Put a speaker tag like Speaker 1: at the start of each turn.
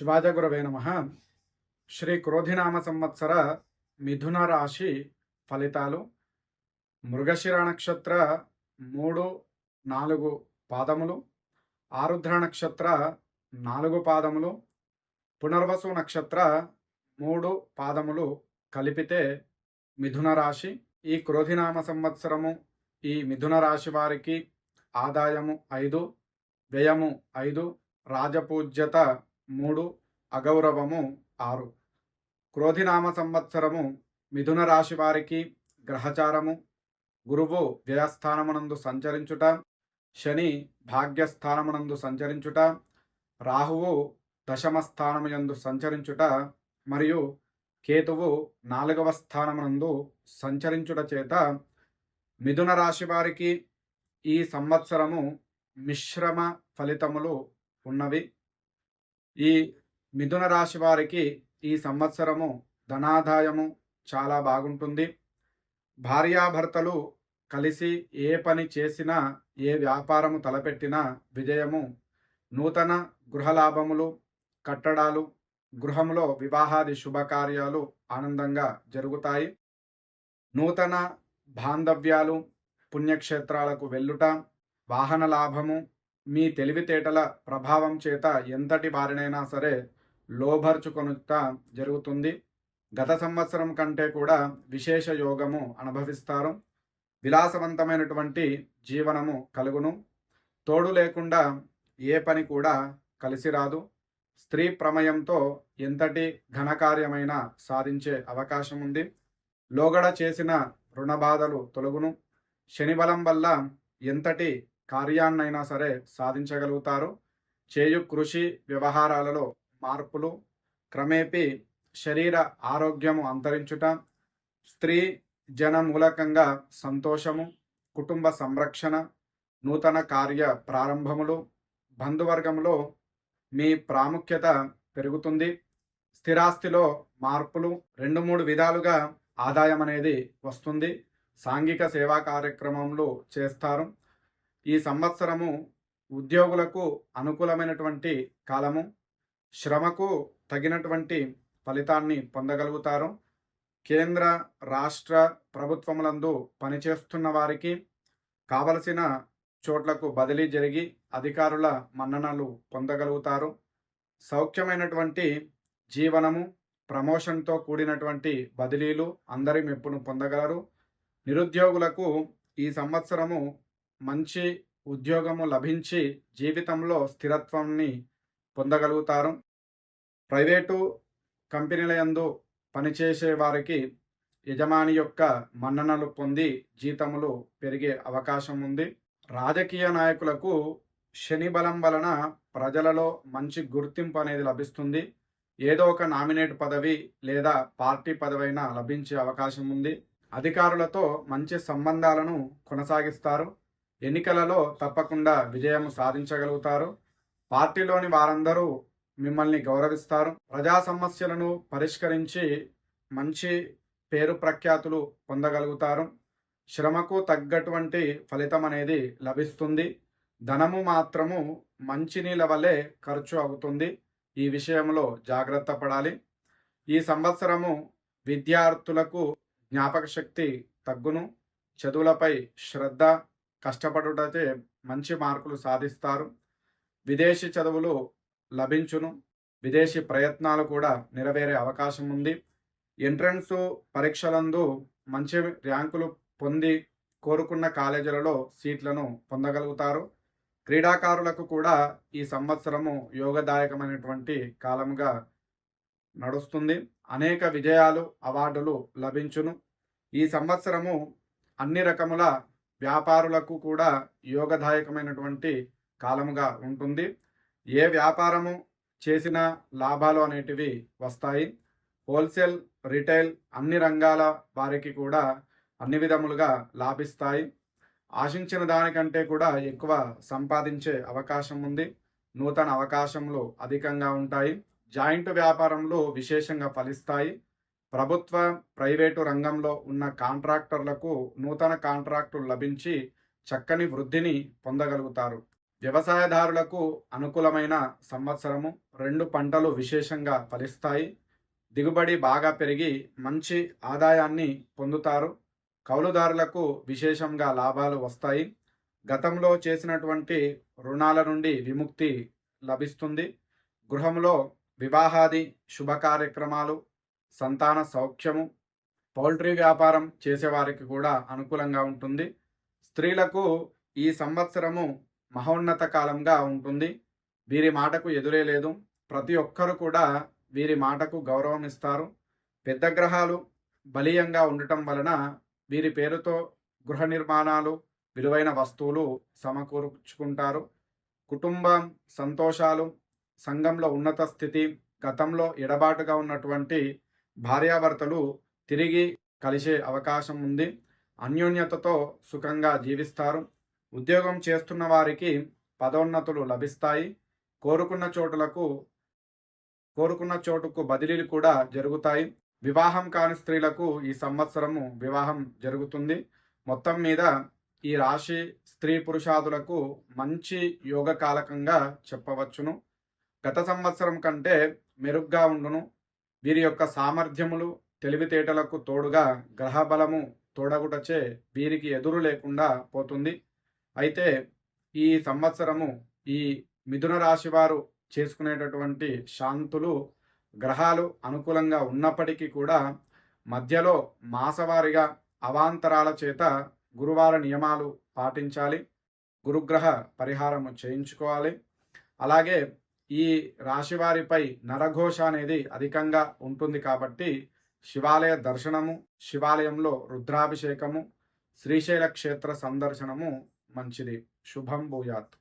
Speaker 1: శివాజగురవే నమ. శ్రీ క్రోధినామ సంవత్సర మిథున రాశి ఫలితాలు. మృగశిర నక్షత్ర మూడు నాలుగు పాదములు. ఆరుద్ర నక్షత్ర నాలుగు పాదములు. పునర్వసు నక్షత్ర మూడు పాదములు కలిపితే మిథున రాశి ఈ క్రోధినామ సంవత్సరము ఈ మిథున రాశి వారికి ఆదాయము ఐదు వ్యయము ఐదు రాజపూజ్యత మూడు అగౌరవము ఆరు. క్రోధినామ సంవత్సరము మిథున రాశి వారికి గ్రహచారము. గురువు వ్యయస్థానమునందు సంచరించుట శని భాగ్యస్థానమునందు సంచరించుట రాహువు దశమ స్థానముయందు సంచరించుట మరియు కేతువు నాలుగవ స్థానమునందు సంచరించుట చేత మిథున రాశి వారికి ఈ సంవత్సరము మిశ్రమ ఫలితములు ఉన్నవి. ఈ మిథున రాశి వారికి ఈ సంవత్సరము ధనాదాయము చాలా బాగుంటుంది. భార్యాభర్తలు కలిసి ఏ పని చేసినా ఏ వ్యాపారము తలపెట్టినా విజయము నూతన గృహలాభములు కట్టడాలు గృహంలో వివాహాది శుభకార్యాలు ఆనందంగా జరుగుతాయి. నూతన బాంధవ్యాలు పుణ్యక్షేత్రాలకు వెళ్ళుట వాహన లాభము మీ తెలివితేటల ప్రభావం చేత ఎంతటి వారినైనా సరే లోభర్చుకొనుట జరుగుతుంది. గత సంవత్సరం కంటే కూడా విశేష యోగము అనుభవిస్తారు. విలాసవంతమైనటువంటి జీవనము కలుగును. తోడు లేకుండా ఏ పని కూడా కలిసి రాదు. స్త్రీ ప్రమయంతో ఎంతటి ఘనకార్యమైనా సాధించే అవకాశం ఉంది లోగడ చేసిన రుణబాధలు తొలగును. శనిబలం వల్ల ఎంతటి కార్యాన్నైనా సరే సాధించగలుగుతారు. చేయు కృషి వ్యవహారాలలో మార్పులు క్రమేపీ శరీర ఆరోగ్యము అంతరించుట స్త్రీ జన మూలకంగా సంతోషము కుటుంబ సంరక్షణ నూతన కార్య ప్రారంభములు బంధువర్గంలో మీ ప్రాముఖ్యత పెరుగుతుంది. స్థిరాస్తిలో మార్పులు రెండు మూడు విధాలుగా ఆదాయం అనేది వస్తుంది. సాంఘిక సేవా కార్యక్రమంలో చేస్తారు. ఈ సంవత్సరము ఉద్యోగులకు అనుకూలమైనటువంటి కాలము శ్రమకు తగినటువంటి ఫలితాన్ని పొందగలుగుతారు. కేంద్ర రాష్ట్ర ప్రభుత్వములందు పనిచేస్తున్న వారికి కావలసిన చోట్లకు బదిలీ జరిగి అధికారుల మన్ననలు పొందగలుగుతారు. సౌఖ్యమైనటువంటి జీవనము ప్రమోషన్తో కూడినటువంటి బదిలీలు అందరి మెప్పును పొందగలరు. నిరుద్యోగులకు ఈ సంవత్సరము మంచి ఉద్యోగము లభించి జీవితంలో స్థిరత్వాన్ని పొందగలుగుతారు. ప్రైవేటు కంపెనీల యందు పనిచేసే వారికి యజమాని యొక్క మన్ననలు పొంది జీతములు పెరిగే అవకాశం ఉంది. రాజకీయ నాయకులకు శని బలం వలన ప్రజలలో మంచి గుర్తింపు అనేది లభిస్తుంది. ఏదో ఒక నామినేట్ పదవి లేదా పార్టీ పదవైనా లభించే అవకాశం ఉంది. అధికారులతో మంచి సంబంధాలను కొనసాగిస్తారు. ఎన్నికలలో తప్పకుండా విజయం సాధించగలుగుతారు. పార్టీలోని వారందరూ మిమ్మల్ని గౌరవిస్తారు. ప్రజా సమస్యలను పరిష్కరించి మంచి పేరు ప్రఖ్యాతులు పొందగలుగుతారు. శ్రమకు తగ్గటువంటి ఫలితం అనేది లభిస్తుంది. ధనము మాత్రము మంచినీళ్ళ వల్లే ఖర్చు అవుతుంది. ఈ విషయంలో జాగ్రత్త పడాలి. ఈ సంవత్సరము విద్యార్థులకు జ్ఞాపక శక్తి తగ్గును. చదువులపై శ్రద్ధ కష్టపడుటచే మంచి మార్కులు సాధిస్తారు. విదేశీ చదువులు లభించును. విదేశీ ప్రయత్నాలు కూడా నెరవేరే అవకాశం ఉంది. ఎంట్రన్స్ పరీక్షలందు మంచి ర్యాంకులు పొంది కోరుకున్న కాలేజీలలో సీట్లను పొందగలుగుతారు. క్రీడాకారులకు కూడా ఈ సంవత్సరము యోగదాయకమైనటువంటి కాలంగా నడుస్తుంది. అనేక విజయాలు అవార్డులు లభించును. ఈ సంవత్సరము అన్ని రకముల వ్యాపారులకు కూడా యోగదాయకమైనటువంటి కాలముగా ఉంటుంది. ఏ వ్యాపారము చేసిన లాభాలు అనేటివి వస్తాయి. హోల్సేల్ రిటైల్ అన్ని రంగాల వారికి కూడా అన్ని విధములుగా లాభిస్తాయి. ఆశించిన దానికంటే కూడా ఎక్కువ సంపాదించే అవకాశం ఉంది. నూతన అవకాశములు అధికంగా ఉంటాయి. జాయింట్ వ్యాపారంలో విశేషంగా ఫలిస్తాయి. ప్రభుత్వ ప్రైవేటు రంగంలో ఉన్న కాంట్రాక్టర్లకు నూతన కాంట్రాక్టులు లభించి చక్కని వృద్ధిని పొందగలుగుతారు. వ్యవసాయదారులకు అనుకూలమైన సంవత్సరము రెండు పంటలు విశేషంగా ఫలిస్తాయి. దిగుబడి బాగా పెరిగి మంచి ఆదాయాన్ని పొందుతారు. కౌలుదారులకు విశేషంగా లాభాలు వస్తాయి. గతంలో చేసినటువంటి రుణాల నుండి విముక్తి లభిస్తుంది. గృహంలో వివాహాది శుభ కార్యక్రమాలు సంతాన సౌఖ్యము పౌల్ట్రీ వ్యాపారం చేసేవారికి కూడా అనుకూలంగా ఉంటుంది. స్త్రీలకు ఈ సంవత్సరము మహోన్నత కాలంగా ఉంటుంది. వీరి మాటకు ఎదురే లేదు. ప్రతి ఒక్కరు కూడా వీరి మాటకు గౌరవం ఇస్తారు. పెద్ద గ్రహాలు బలీయంగా ఉండటం వలన వీరి పేరుతో గృహ నిర్మాణాలు విలువైన వస్తువులు సమకూర్చుకుంటారు. కుటుంబం సంతోషాలు సంఘంలో ఉన్నత స్థితి గతంలో ఎడబాటుగా ఉన్నటువంటి భార్యాభర్తలు తిరిగి కలిసే అవకాశం ఉంది. అన్యోన్యతతో సుఖంగా జీవిస్తారు. ఉద్యోగం చేస్తున్న వారికి పదోన్నతులు లభిస్తాయి. కోరుకున్న చోటులకు కోరుకున్న చోటుకు బదిలీలు కూడా జరుగుతాయి. వివాహం కాని స్త్రీలకు ఈ సంవత్సరము వివాహం జరుగుతుంది. మొత్తం మీద ఈ రాశి స్త్రీ పురుషాదులకు మంచి యోగకాలకంగా చెప్పవచ్చును. గత సంవత్సరం కంటే మెరుగ్గా ఉండును. వీరి యొక్క సామర్థ్యములు తెలివితేటలకు తోడుగా గ్రహబలము తోడగుటచే వీరికి ఎదురు లేకుండా పోతుంది. అయితే ఈ సంవత్సరము ఈ మిథున రాశి వారు చేసుకునేటటువంటి శాంతులు గ్రహాలు అనుకూలంగా ఉన్నప్పటికీ కూడా మధ్యలో మాసవారిగా అవాంతరాల చేత గురువార నియమాలు పాటించాలి. గురుగ్రహ పరిహారము చేయించుకోవాలి. అలాగే ఈ రాశివారిపై నరఘోష అనేది అధికంగా ఉంటుంది కాబట్టి శివాలయ దర్శనము శివాలయంలో రుద్రాభిషేకము శ్రీశైల క్షేత్ర సందర్శనము మంచిది. శుభం భూయాత్.